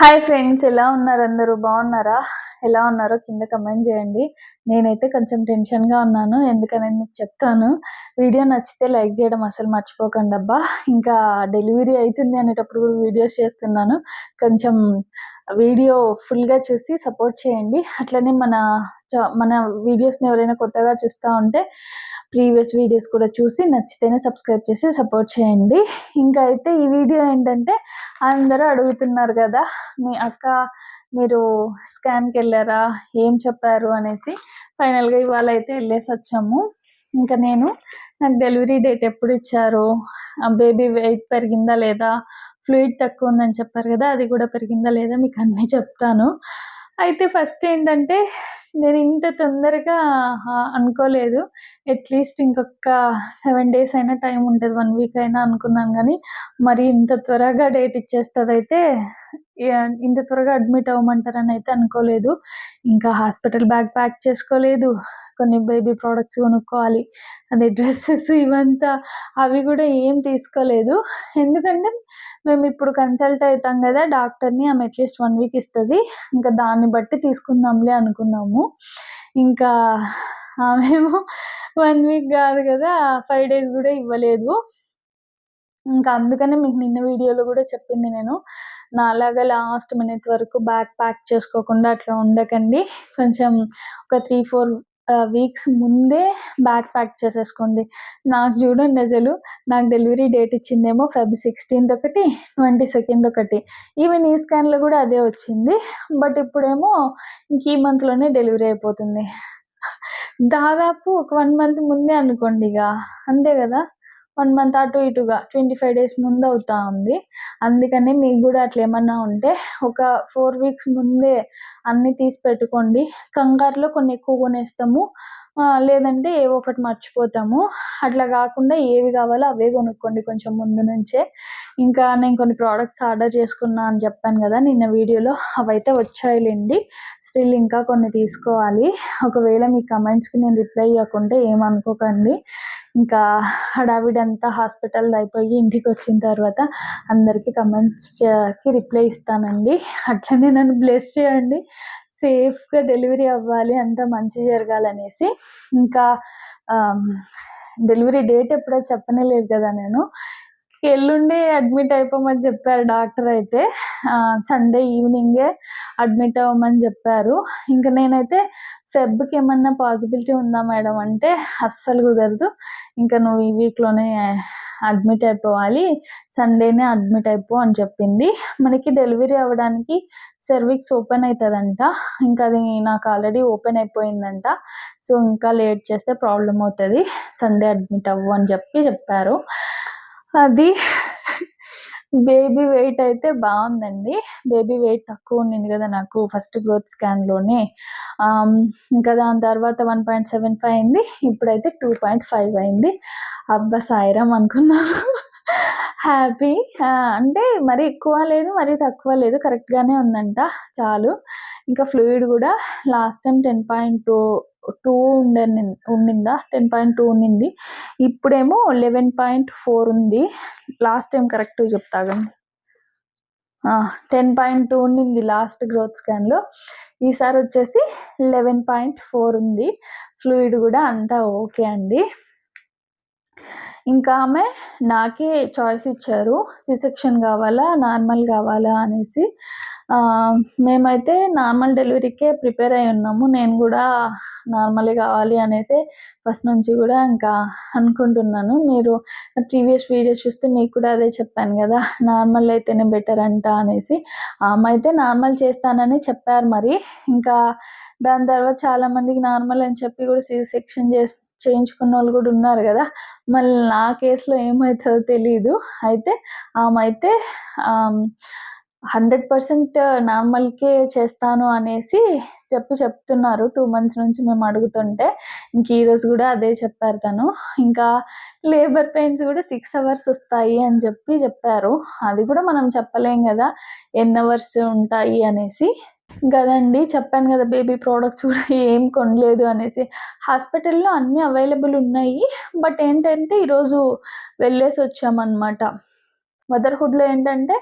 Hi friends ఎలా ఉన్నారు అందరూ? బాగున్నారా? ఎలా ఉన్నారో కింద కమెంట్ చేయండి. నేనైతే కొంచెం టెన్షన్గా ఉన్నాను ఎందుకని మీకు చెప్తాను. వీడియో నచ్చితే లైక్ చేయడం అసలు మర్చిపోకండి అబ్బా. ఇంకా డెలివరీ అవుతుంది అనేటప్పుడు కూడా వీడియోస్ చేస్తున్నాను. కొంచెం వీడియో ఫుల్గా చూసి సపోర్ట్ చేయండి. అట్లనే మన మన వీడియోస్ని ఎవరైనా కొత్తగా చూస్తూ ఉంటే ప్రీవియస్ వీడియోస్ కూడా చూసి నచ్చితేనే సబ్స్క్రైబ్ చేసి సపోర్ట్ చేయండి. ఇంకా అయితే ఈ వీడియో ఏంటంటే అందరూ అడుగుతున్నారు కదా మీ అక్క మీరు స్కాన్కి వెళ్ళారా ఏం చెప్పారు అనేసి. ఫైనల్గా ఇవాళ అయితే వెళ్ళేసి వచ్చాము. ఇంకా నేను నాకు డెలివరీ డేట్ ఎప్పుడు ఇచ్చారు బేబీ వెయిట్ పెరిగిందా లేదా ఫ్లూయిడ్ తక్కువ ఉందని చెప్పారు కదా అది కూడా పెరిగిందా లేదా మీకు అన్నీ చెప్తాను. అయితే ఫస్ట్ ఏంటంటే నేను ఇంత తొందరగా అనుకోలేదు. అట్లీస్ట్ ఇంకొక సెవెన్ డేస్ అయినా టైం ఉంటుంది. వన్ వీక్ అయినా అనుకున్నాను కానీ మరి ఇంత త్వరగా డేట్ ఇచ్చేస్తుంది అయితే ఇంత త్వరగా అడ్మిట్ అవ్వమంటారని అయితే అనుకోలేదు. ఇంకా హాస్పిటల్ బ్యాగ్ ప్యాక్ చేసుకోలేదు. కొన్ని బేబీ ప్రోడక్ట్స్ కొనుక్కోవాలి. అదే డ్రెస్సెస్ ఇవంతా అవి కూడా ఏం తీసుకోలేదు. ఎందుకంటే మేము ఇప్పుడు కన్సల్ట్ అవుతాం కదా డాక్టర్ని ఆమె అట్లీస్ట్ వన్ వీక్ ఇస్తుంది. ఇంకా దాన్ని బట్టి తీసుకుందాంలే అనుకున్నాము. ఇంకా ఆమెమో వన్ వీక్ కాదు కదా ఫైవ్ డేస్ కూడా ఇవ్వలేదు. ఇంకా అందుకనే మీకు నిన్న వీడియోలో కూడా చెప్పింది నేను. నాలాగా లాస్ట్ మినిట్ వరకు బ్యాగ్ ప్యాక్ చేసుకోకుండా అట్లా ఉండకండి. కొంచెం ఒక త్రీ ఫోర్ వీక్స్ ముందే బ్యాగ్ ప్యాక్ చేసేసుకోండి. నాకు చూడండి అసలు నాకు డెలివరీ డేట్ ఇచ్చిందేమో ఫెబ్ సిక్స్టీన్త్ ఒకటి ట్వంటీ సెకండ్ ఒకటి. ఈవెన్ ఈ స్కాన్లో కూడా అదే వచ్చింది. బట్ ఇప్పుడేమో ఇంక ఈ మంత్లోనే డెలివరీ అయిపోతుంది. దాదాపు ఒక వన్ మంత్ ముందే అనుకోండి ఇక. అంతే కదా? వన్ మంత్ అటు ఇటుగా ట్వంటీ ఫైవ్ డేస్ ముందు అవుతా ఉంది. అందుకని మీకు కూడా అట్లా ఏమన్నా ఉంటే ఒక ఫోర్ వీక్స్ ముందే అన్నీ తీసి పెట్టుకోండి. కంగారులో కొన్ని ఎక్కువ కొనేస్తాము. లేదంటే ఏవో ఒకటి మర్చిపోతాము. అట్లా కాకుండా ఏవి కావాలో అవే కొనుక్కోండి కొంచెం ముందు నుంచే. ఇంకా నేను కొన్ని ప్రోడక్ట్స్ ఆర్డర్ చేసుకున్నా అని చెప్పాను కదా నిన్న వీడియోలో అవైతే వచ్చాయిలేండి. స్టిల్ ఇంకా కొన్ని తీసుకోవాలి. ఒకవేళ మీ కమెంట్స్కి నేను రిప్లై ఇవ్వకుంటే ఏమనుకోకండి. ఇంకా హడావిడంతా హాస్పిటల్ అయిపోయి ఇంటికి వచ్చిన తర్వాత అందరికీ కమెంట్స్కి రిప్లై ఇస్తానండి. అట్లనే నన్ను బ్లెస్ చేయండి. సేఫ్గా డెలివరీ అవ్వాలి అంతా మంచి జరగాలనేసి. ఇంకా డెలివరీ డేట్ ఎప్పుడో చెప్పనే లేదు కదా నేను. ఎల్లుండి అడ్మిట్ అయిపోమని చెప్పారు డాక్టర్ అయితే. సండే ఈవినింగే అడ్మిట్ అవ్వమని చెప్పారు. ఇంకా నేనైతే ఫెబ్కి ఏమన్నా పాసిబిలిటీ ఉందా మేడం అంటే అస్సలు కుదరదు. ఇంకా నువ్వు ఈ వీక్లోనే అడ్మిట్ అయిపోవాలి సండేనే అడ్మిట్ అయిపో అని చెప్పింది. మనకి డెలివరీ అవ్వడానికి సర్వీక్స్ ఓపెన్ అవుతుందంట ఇంకా అది నాకు ఆల్రెడీ ఓపెన్ అయిపోయిందంట. సో ఇంకా లేట్ చేస్తే ప్రాబ్లం అవుతుంది. సండే అడ్మిట్ అవ్వు అని చెప్పి చెప్పారు. అది బేబీ వెయిట్ అయితే బాగుందండి. బేబీ వెయిట్ తక్కువ ఉండింది కదా నాకు ఫస్ట్ గ్రోత్ స్కాన్లోనే ఇంకా దాని తర్వాత వన్ పాయింట్ సెవెన్ ఫైవ్ అయింది. ఇప్పుడైతే టూ పాయింట్ ఫైవ్ అయింది. అబ్బా సాయిరామ్ అనుకున్నాను. హ్యాపీ. అంటే మరి ఎక్కువ లేదు మరి తక్కువ లేదు. కరెక్ట్గానే ఉందంట. చాలు. ఇంకా ఫ్లూయిడ్ కూడా last time ten point two two ఉండే ఉండిందా? టెన్ పాయింట్ టూ ఉండింది. ఇప్పుడేమో లెవెన్ పాయింట్ ఫోర్ ఉంది. లాస్ట్ టైం కరెక్ట్ చెప్తాగా టెన్ పాయింట్ టూ ఉండింది లాస్ట్ గ్రోత్ స్కాన్లో. ఈసారి వచ్చేసి లెవెన్ పాయింట్ ఫోర్ ఉంది. ఫ్లూయిడ్ కూడా అంతా ఓకే అండి. ఇంకా ఆమె నాకే చాయిస్ ఇచ్చారు. సి సెక్షన్ కావాలా? నార్మల్ కావాలా? అనేసి. మేమైతే నార్మల్ డెలివరీకే ప్రిపేర్ అయి ఉన్నాము. నేను కూడా నార్మలే కావాలి అనేసి ఫస్ట్ నుంచి కూడా ఇంకా అనుకుంటున్నాను. మీరు ప్రీవియస్ వీడియోస్ చూస్తే మీకు కూడా అదే చెప్పాను కదా నార్మల్ అయితేనే బెటర్ అంట అనేసి. ఆమె అయితే నార్మల్ చేస్తానని చెప్పారు మరి. ఇంకా దాని తర్వాత చాలామందికి నార్మల్ అని చెప్పి కూడా సి సెక్షన్ చేసి చేయించుకున్న వాళ్ళు కూడా ఉన్నారు కదా. మళ్ళీ నా కేసులో ఏమవుతుందో తెలియదు అయితే ఆమె అయితే హండ్రెడ్ పర్సెంట్ uh, నార్మల్కే చేస్తాను అనేసి చెప్పి చెప్తున్నారు. టూ మంత్స్ నుంచి మేము అడుగుతుంటే ఇంక ఈరోజు కూడా అదే చెప్పారు తను. ఇంకా లేబర్ పెయిన్స్ కూడా సిక్స్ అవర్స్ వస్తాయి అని చెప్పి చెప్పారు. అది కూడా మనం చెప్పలేం కదా ఎన్ని అవర్స్ ఉంటాయి అనేసి. కదండి చెప్పాను కదా బేబీ ప్రోడక్ట్స్ కూడా ఏం కొనలేదు అనేసి. హాస్పిటల్లో అన్నీ అవైలబుల్ ఉన్నాయి. బట్ ఏంటంటే ఈరోజు వెళ్ళేసి వచ్చామన్నమాట. మదర్హుడ్లో ఏంటంటే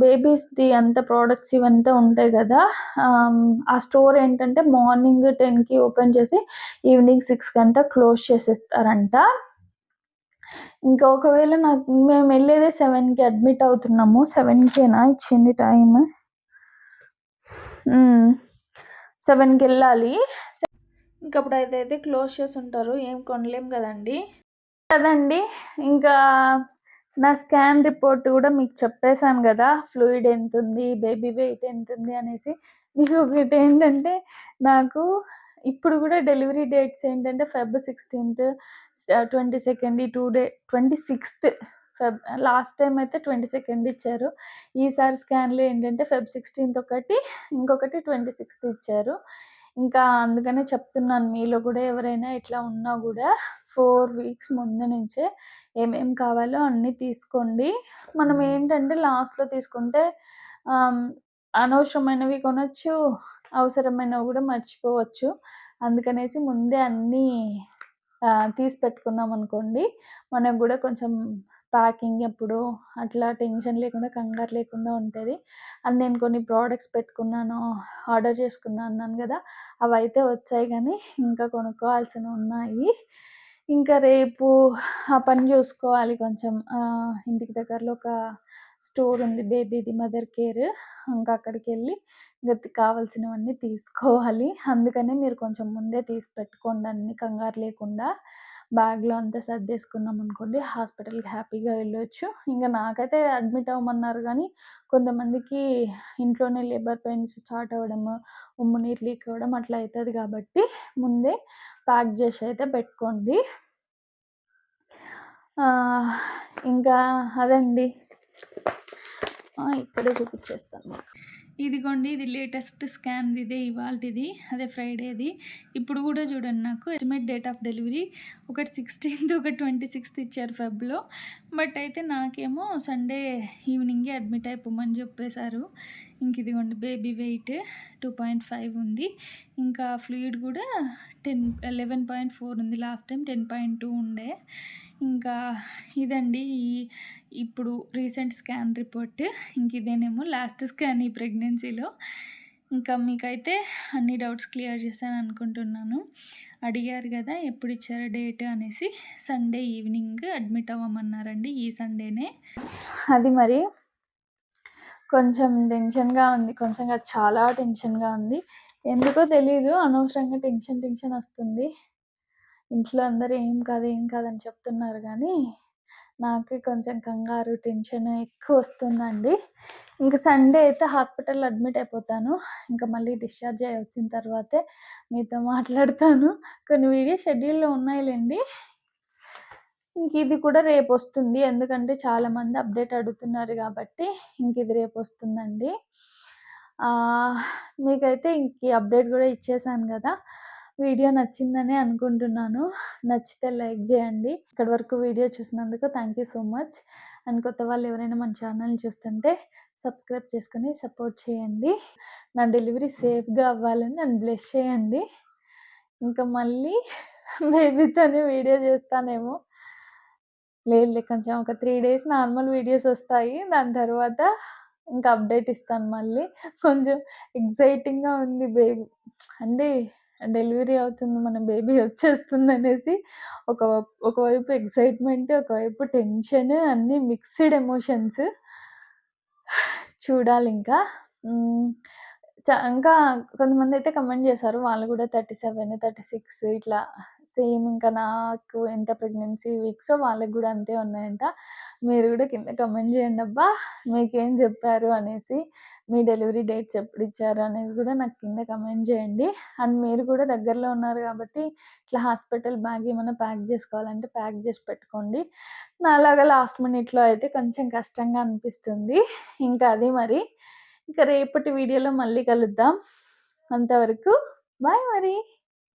బేబీస్ది అంత ప్రోడక్ట్స్ ఇవంతా ఉంటాయి కదా. ఆ స్టోర్ ఏంటంటే మార్నింగ్ టెన్కి ఓపెన్ చేసి ఈవినింగ్ సిక్స్కి అంతా క్లోజ్ చేసేస్తారంట. ఇంకా ఒకవేళ నాకు మేము వెళ్ళేదే సెవెన్కి అడ్మిట్ అవుతున్నాము. సెవెన్కేనా ఇచ్చింది టైం సెవెన్కి వెళ్ళాలి. ఇంకప్పుడు అయితే అయితే క్లోజ్ చేసి ఉంటారు. ఏం కొనలేం కదండి. కదండి. ఇంకా నా స్కాన్ రిపోర్ట్ కూడా మీకు చెప్పేశాను కదా ఫ్లూయిడ్ ఎంత ఉంది బేబీ వెయిట్ ఎంత ఉంది అనేసి. మీకు ఒకటి ఏంటంటే నాకు ఇప్పుడు కూడా డెలివరీ డేట్స్ ఏంటంటే ఫెబ్ సిక్స్టీన్త్ ట్వంటీ సెకండ్ ఈ two day twenty sixth Feb last time అయితే ట్వంటీ సెకండ్ ఇచ్చారు. ఈసారి స్కాన్లో ఏంటంటే ఫెబ్ సిక్స్టీన్త్ ఒకటి ఇంకొకటి ట్వంటీ సిక్స్త్ ఇచ్చారు. ఇంకా అందుకనే చెప్తున్నాను మీలో కూడా ఎవరైనా ఇట్లా ఉన్నా కూడా ఫోర్ వీక్స్ ముందు నుంచే ఏమేం కావాలో అన్నీ తీసుకోండి. మనం ఏంటంటే లాస్ట్లో తీసుకుంటే అనవసరమైనవి కొనొచ్చు అవసరమైనవి కూడా మర్చిపోవచ్చు. అందుకనేసి ముందే అన్నీ తీసి పెట్టుకున్నాం అనుకోండి మనకు కూడా కొంచెం ప్యాకింగ్ ఎప్పుడు అట్లా టెన్షన్ లేకుండా కంగారు లేకుండా ఉంటుంది. అండ్ నేను కొన్ని ప్రోడక్ట్స్ పెట్టుకున్నాను ఆర్డర్ చేసుకున్నాను అన్నాను కదా అవి అయితే వచ్చాయి కానీ ఇంకా కొనుక్కోవాల్సినవి ఉన్నాయి. ఇంకా రేపు ఆ పని చూసుకోవాలి కొంచెం. ఇంటికి దగ్గరలో ఒక స్టోర్ ఉంది బేబీది మదర్ కేర్. ఇంకా అక్కడికి వెళ్ళి ఇంకా కావాల్సినవన్నీ తీసుకోవాలి. అందుకనే మీరు కొంచెం ముందే తీసి పెట్టుకోండి అన్ని కంగారు లేకుండా. బ్యాగ్లో అంతా సర్దేసుకున్నాం అనుకోండి హాస్పిటల్కి హ్యాపీగా వెళ్ళొచ్చు. ఇంకా నాకైతే అడ్మిట్ అవ్వమన్నారు కానీ కొంతమందికి ఇంట్లోనే లేబర్ పెయిన్స్ స్టార్ట్ అవ్వడము ఉమ్ము నీరు లీక్ అవ్వడం అట్లా అవుతుంది కాబట్టి ముందే ప్యాక్ చేసి అయితే పెట్టుకోండి. ఇంకా అదండి. ఇక్కడే చూపించేస్తాను. ఇదిగోండి ఇది లేటెస్ట్ స్కాన్ ఇదే ఇవాళది అదే ఫ్రైడేది. ఇప్పుడు కూడా చూడండి నాకు ఎస్టిమేట్ డేట్ ఆఫ్ డెలివరీ ఒకటి సిక్స్టీన్త్ ఒకటి ట్వంటీ సిక్స్త్ ఇచ్చారు ఫెబ్లో. బట్ అయితే నాకేమో సండే ఈవినింగే అడ్మిట్ అయిపోమని చెప్పేశారు. ఇంక ఇదిగోండి baby weight two point five ఉంది. ఇంకా ఫ్లూయిడ్ కూడా టెన్ లెవెన్ పాయింట్ ఫోర్ ఉంది last time ten point two ఉండే. ఇంకా ఇదండి ఈ ఇప్పుడు రీసెంట్ స్కాన్ రిపోర్ట్ ఇంక ఇదేనేమో లాస్ట్ స్కాన్ ఈ ప్రెగ్నెన్సీలో ఇంకా మీకైతే అన్ని డౌట్స్ క్లియర్ చేశాను అనుకుంటున్నాను. అడిగారు కదా ఎప్పుడు ఇచ్చారు డేట్ అనేసి. సండే ఈవినింగ్ అడ్మిట్ అవ్వమన్నారండి ఈ సండేనే అది మరి కొంచెం టెన్షన్గా ఉంది కొంచెం చాలా టెన్షన్గా ఉంది. ఎందుకో తెలియదు అనవసరంగా టెన్షన్ టెన్షన్ వస్తుంది. ఇంట్లో అందరూ ఏం కాదు ఏం కాదని చెప్తున్నారు కానీ నాకు కొంచెం కంగారు టెన్షన్ ఎక్కువ వస్తుందండి. ఇంక సండే అయితే హాస్పిటల్లో అడ్మిట్ అయిపోతాను. ఇంకా మళ్ళీ డిశ్చార్జ్ అయ్యి వచ్చిన తర్వాతే మీతో మాట్లాడతాను. కొన్ని వీడియో షెడ్యూల్లో ఉన్నాయిలేండి. ఇంక ఇది కూడా రేపు వస్తుంది ఎందుకంటే చాలామంది అప్డేట్ అడుగుతున్నారు కాబట్టి ఇంక ఇది రేపు వస్తుందండి మీకైతే ఇంక అప్డేట్ కూడా ఇచ్చేసాను కదా. వీడియో నచ్చిందని అనుకుంటున్నాను. నచ్చితే లైక్ చేయండి. ఇక్కడి వరకు వీడియో చూసినందుకు thank you so much. And కొత్త వాళ్ళు ఎవరైనా మన ఛానల్ చూస్తుంటే సబ్స్క్రైబ్ చేసుకొని సపోర్ట్ చేయండి. నా డెలివరీ సేఫ్గా అవ్వాలని నన్ను బ్లెస్ చేయండి. ఇంకా మళ్ళీ బేబీతోనే వీడియో చేస్తానేమో. లేదు కొంచెం ఒక త్రీ డేస్ నార్మల్ వీడియోస్ వస్తాయి. దాని తర్వాత ఇంకా అప్డేట్ ఇస్తాను మళ్ళీ. కొంచెం ఎగ్జైటింగ్గా ఉంది బేబీ అంటే డెలివరీ అవుతుంది మన బేబీ వచ్చేస్తుంది అనేసి ఒక ఒకవైపు ఎక్సైట్మెంట్ ఒకవైపు టెన్షన్ అన్నీ మిక్స్డ్ ఎమోషన్స్ చూడాలి ఇంకా. చ- ఇంకా కొంతమంది అయితే కమెంట్ చేశారు వాళ్ళు కూడా థర్టీ సెవెన్ థర్టీ సిక్స్ ఇట్లా సేమ్ ఇంకా నాకు ఎంత ప్రెగ్నెన్సీ వీక్స్ వాళ్ళకి కూడా అంతే ఉన్నాయంట. మీరు కూడా కింద కమెంట్ చేయండి అబ్బా! మీకేం చెప్పారు అనేసి మీ డెలివరీ డేట్స్ ఎప్పుడు ఇచ్చారు అనేది కూడా నాకు కింద కమెంట్ చేయండి. అండ్ మీరు కూడా దగ్గరలో ఉన్నారు కాబట్టి ఇట్లా హాస్పిటల్ బ్యాగ్ ఏమైనా ప్యాక్ చేసుకోవాలంటే ప్యాక్ చేసి పెట్టుకోండి. నాలాగా లాస్ట్ మినిట్లో అయితే కొంచెం కష్టంగా అనిపిస్తుంది. ఇంకా అది మరి. ఇంకా రేపటి వీడియోలో మళ్ళీ కలుద్దాం. అంతవరకు బాయ్ మరి!